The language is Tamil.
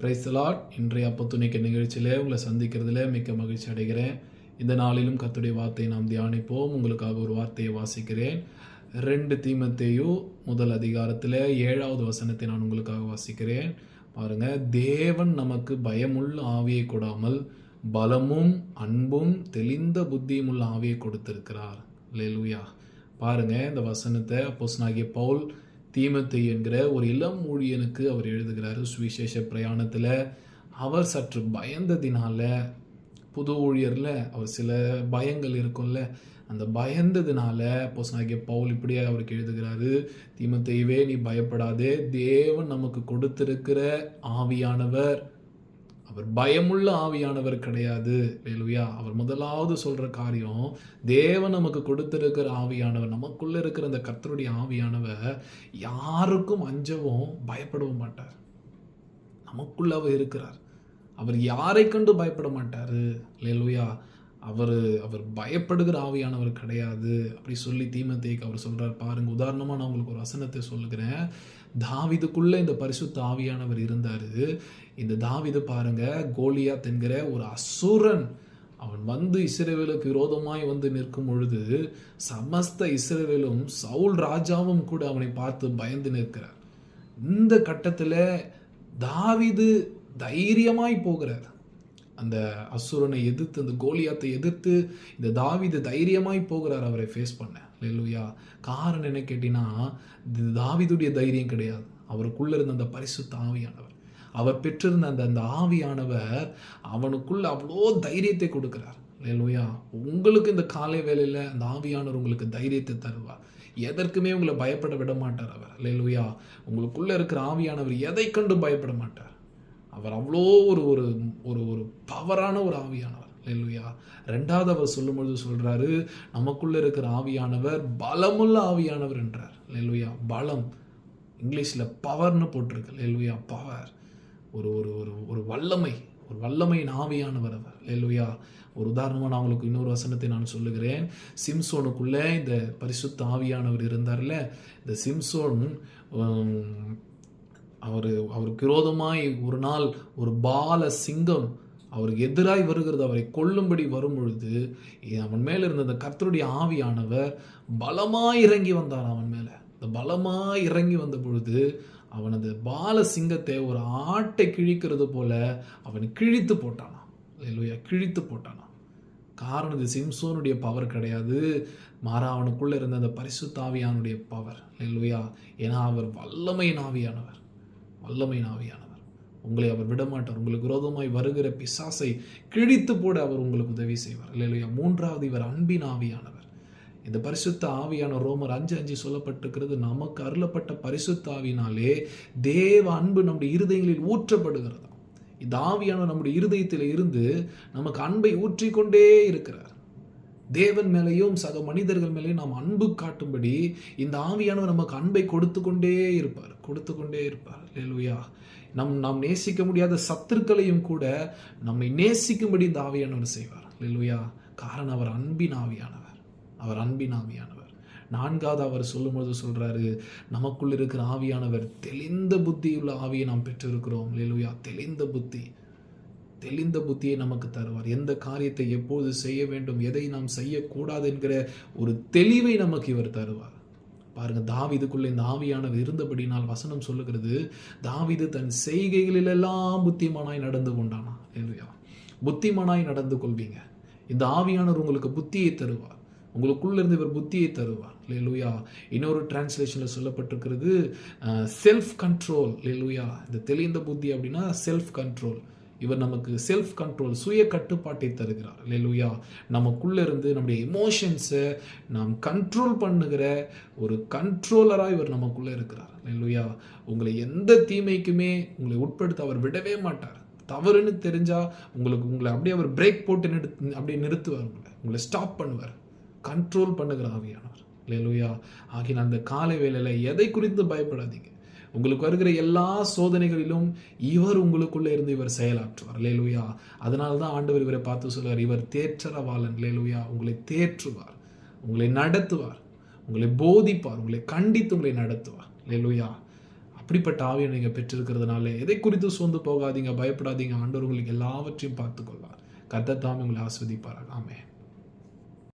பிரைஸ்லாட் இன்றைய அப்பத்துணைக்க நிகழ்ச்சியிலே உங்களை சந்திக்கிறதுல மிக்க மகிழ்ச்சி அடைகிறேன். இந்த நாளிலும் கத்துடைய வார்த்தையை நாம் தியானிப்போம். உங்களுக்காக ஒரு வார்த்தையை வாசிக்கிறேன். ரெண்டு தீமத்தையும் முதல் அதிகாரத்தில் ஏழாவது வசனத்தை நான் உங்களுக்காக வாசிக்கிறேன். பாருங்க தேவன் நமக்கு பயமுள்ள ஆவியை கொடாமல் பலமும் அன்பும் தெளிந்த புத்தியும் உள்ள ஆவியை கொடுத்திருக்கிறார். லேலுயா பாருங்க இந்த வசனத்தை அப்போஸ் நாகிய பவுல் தீமத்தை என்கிற ஒரு இளம் ஊழியனுக்கு அவர் எழுதுகிறாரு சுவிசேஷ பிரயாணத்தில். அவர் சற்று பயந்ததினால புது ஊழியரில் அவர் சில பயங்கள் இருக்கும்ல. அந்த பயந்ததுனால அப்போஸ்தலனாகிய பவுல் இப்படியே அவருக்கு எழுதுகிறாரு தீமத்தையவே நீ பயப்படாதே தேவன் நமக்கு கொடுத்திருக்கிற ஆவியானவர். அவர் பயமுள்ள ஆவியானவர் கிடையாது. வேலுயா அவர் முதலாவது சொல்ற காரியம் தேவன் நமக்கு கொடுத்துருக்கிற ஆவியானவர் நமக்குள்ள இருக்கிற அந்த கர்த்தருடைய ஆவியானவர் யாருக்கும் அஞ்சவும் பயப்படவும் மாட்டார். நமக்குள்ள அவர் இருக்கிறார். அவர் யாரை கண்டு பயப்பட மாட்டாரு? லேலுயா அவர் அவர் பயப்படுகிற ஆவியானவர் கிடையாது. அப்படி சொல்லி தீமத்தேக்கு அவர் சொல்கிறார் பாருங்க உதாரணமா நான் உங்களுக்கு ஒரு வசனத்தை சொல்லுகிறேன். தாவிதுக்குள்ளே இந்த பரிசுத்த ஆவியானவர் இருந்தார். இந்த தாவிது பாருங்க கோலியாத் என்கிற ஒரு அசுரன். அவன் வந்து இஸ்ரேவேலுக்கு விரோதமாய் வந்து நிற்கும் பொழுது சமஸ்த இஸ்ரேவேலும் சவுல் ராஜாவும் கூட அவனை பார்த்து பயந்து நிற்கிறார். இந்த கட்டத்தில் தாவிது தைரியமாய் போகிறார். அந்த அசுரனை எதிர்த்து அந்த கோலியாத்தை எதிர்த்து இந்த தாவிது தைரியமாய் போகிறார் அவரை ஃபேஸ் பண்ண. லெல்லுயா காரணம் என்ன கேட்டினா தாவிதுடைய தைரியம் கிடையாது. அவருக்குள்ளே இருந்த அந்த பரிசுத்த ஆவியானவர். அவர் பெற்றிருந்த அந்த அந்த ஆவியானவர் அவனுக்குள்ள அவ்வளோ தைரியத்தை கொடுக்குறார். லெல்லுயா உங்களுக்கு இந்த காலை வேலையில் அந்த ஆவியானவர் உங்களுக்கு தைரியத்தை தருவார். எதற்குமே உங்களை பயப்பட விட மாட்டார் அவர். லெல்லுயா உங்களுக்குள்ளே இருக்கிற ஆவியானவர் எதை கண்டு பயப்பட மாட்டார். அவர் அவ்வளோ ஒரு ஒரு ஒரு ஒரு பவரான ஒரு ஆவியானவர். இல்லையா ரெண்டாவது அவர் சொல்லும்பொழுது சொல்கிறாரு நமக்குள்ளே இருக்கிற ஆவியானவர் பலமுள்ள ஆவியானவர் என்றார். இல்லையா பலம். இங்கிலீஷில் பவர்னு போட்டிருக்கு. இல்லையா பவர். ஒரு ஒரு ஒரு ஒரு வல்லமை. ஒரு வல்லமையின் ஆவியானவர் அவர். இல்லையா ஒரு உதாரணமாக நான் உங்களுக்கு இன்னொரு வசனத்தை நான் சொல்லுகிறேன். சிம்சோனுக்குள்ளே இந்த பரிசுத்த ஆவியானவர் இருந்தார்ல இந்த சிம்சோன் அவர் அவருக்கு விரோதமாய் ஒரு நாள் ஒரு பால சிங்கம் அவருக்கு எதிராய் வருகிறது அவரை கொல்லும்படி வரும் பொழுது அவன் மேல இருந்த அந்த கர்த்தருடைய ஆவியானவர் பலமாக இறங்கி வந்தார் அவன் மேல. இந்த பலமாக இறங்கி வந்த பொழுது அவனது பால சிங்கத்தை ஒரு ஆட்டை கிழிக்கிறது போல அவன் கிழித்து போட்டானாம். இல்லையா கிழித்து போட்டானாம். காரணம் இது சிம்சோனுடைய பவர் கிடையாது. மாறா அவனுக்குள்ள இருந்த அந்த பரிசுத்தாவியானுடைய பவர் இல்லையா ஏன்னா அவர் வல்லமையின் ஆவியானவர். வல்லமை ஆவியானவர். உங்களை அவர் விடமாட்டார். உங்களுக்கு விரோதமாய் வருகிற பிசாசை கிழித்து போட அவர் உங்களுக்கு உதவி செய்வார். இல்லையா மூன்றாவது இவர் அன்பின் ஆவியானவர். இந்த பரிசுத்த ஆவியான ரோமர் அஞ்சு அஞ்சு சொல்லப்பட்டிருக்கிறது. நமக்கு அருளப்பட்ட பரிசுத்த ஆவினாலே தேவ அன்பு நம்முடைய இருதயங்களில் ஊற்றப்படுகிறதா இந்த ஆவியான நம்முடைய இருதயத்தில் இருந்து நமக்கு அன்பை ஊற்றிக்கொண்டே இருக்கிறார். தேவன் மேலேயும் சக மனிதர்கள் மேலேயும் நாம் அன்பு காட்டும்படி இந்த ஆவியானவர் நமக்கு அன்பை கொடுத்து கொண்டே இருப்பார். கொடுத்து கொண்டே இருப்பார். லேலுயா நம் நாம் நேசிக்க முடியாத சத்துருக்களையும் கூட நம்மை நேசிக்கும்படி இந்த ஆவியானவர் செய்வார். லேலுயா காரணம் அவர் அன்பின் ஆவியானவர். அவர் அன்பின் ஆவியானவர். நான்காவது அவர் சொல்லும்போது சொல்றாரு நமக்குள் இருக்கிற ஆவியானவர் தெளிந்த புத்தியுள்ள ஆவியை நாம் பெற்றிருக்கிறோம். லேலுயா தெளிந்த புத்தி. தெளிந்த புத்தியை நமக்கு தருவார். எந்த காரியத்தை எப்போது செய்ய வேண்டும் எதை நாம் செய்யக்கூடாது என்கிற ஒரு தெளிவை நமக்கு இவர் தருவார். பாருங்க தாவிதுக்குள்ளே இந்த ஆவியானவர் இருந்தபடினால் வசனம் சொல்லுகிறது தாவிது தன் செய்கைகளிலெல்லாம் புத்திமானாய் நடந்து கொண்டானா? இல்லையா? புத்திமானாய் நடந்து கொள்வீங்க. இந்த ஆவியானவர் உங்களுக்கு புத்தியை தருவார். உங்களுக்குள்ளிருந்து இவர் புத்தியை தருவார். லேலுயா இன்னொரு டிரான்ஸ்லேஷனில் சொல்லப்பட்டிருக்கிறது செல்ஃப் கண்ட்ரோல் லேலுயா இந்த தெளிந்த புத்தி அப்படின்னா செல்ஃப் கண்ட்ரோல் இவர் நமக்கு செல்ஃப் கண்ட்ரோல் சுய கட்டுப்பாட்டை தருகிறார். இல்லையா நமக்குள்ளே இருந்து நம்முடைய எமோஷன்ஸை நாம் கண்ட்ரோல் பண்ணுகிற ஒரு கண்ட்ரோலராக இவர் நமக்குள்ளே இருக்கிறார். இல்லையா உங்களை எந்த தீமைக்குமே உங்களை உட்படுத்த அவர் விடவே மாட்டார். தவறுன்னு தெரிஞ்சால் உங்களுக்கு உங்களை அப்படியே அவர் பிரேக் போட்டு நிறுத்து அப்படியே நிறுத்துவார் உங்களை. உங்களை ஸ்டாப் பண்ணுவார். கண்ட்ரோல் பண்ணுகிற ஆவியானவர். இல்லையா ஆகிய அந்த காலை வேலையில் எதை குறித்து பயப்படாதீங்க. உங்களுக்கு வருகிற எல்லா சோதனைகளிலும் இவர் உங்களுக்குள்ள இருந்து இவர் செயலாற்றுவார். லேலுயா அதனால தான் ஆண்டவர் இவரை பார்த்து சொல்வார் இவர் தேற்றரவாளன். லேலுயா உங்களை தேற்றுவார். உங்களை நடத்துவார். உங்களை போதிப்பார். உங்களை கண்டித்து உங்களை நடத்துவார். லேலுயா அப்படிப்பட்ட ஆவியை நீங்கள் பெற்றிருக்கிறதுனால எதை குறித்து சோர்ந்து போகாதீங்க பயப்படாதீங்க. ஆண்டவர் உங்களுக்கு எல்லாவற்றையும் பார்த்துக்கொள்வார். கத்தத்தாமே உங்களை ஆஸ்வதிப்பார் ஆமே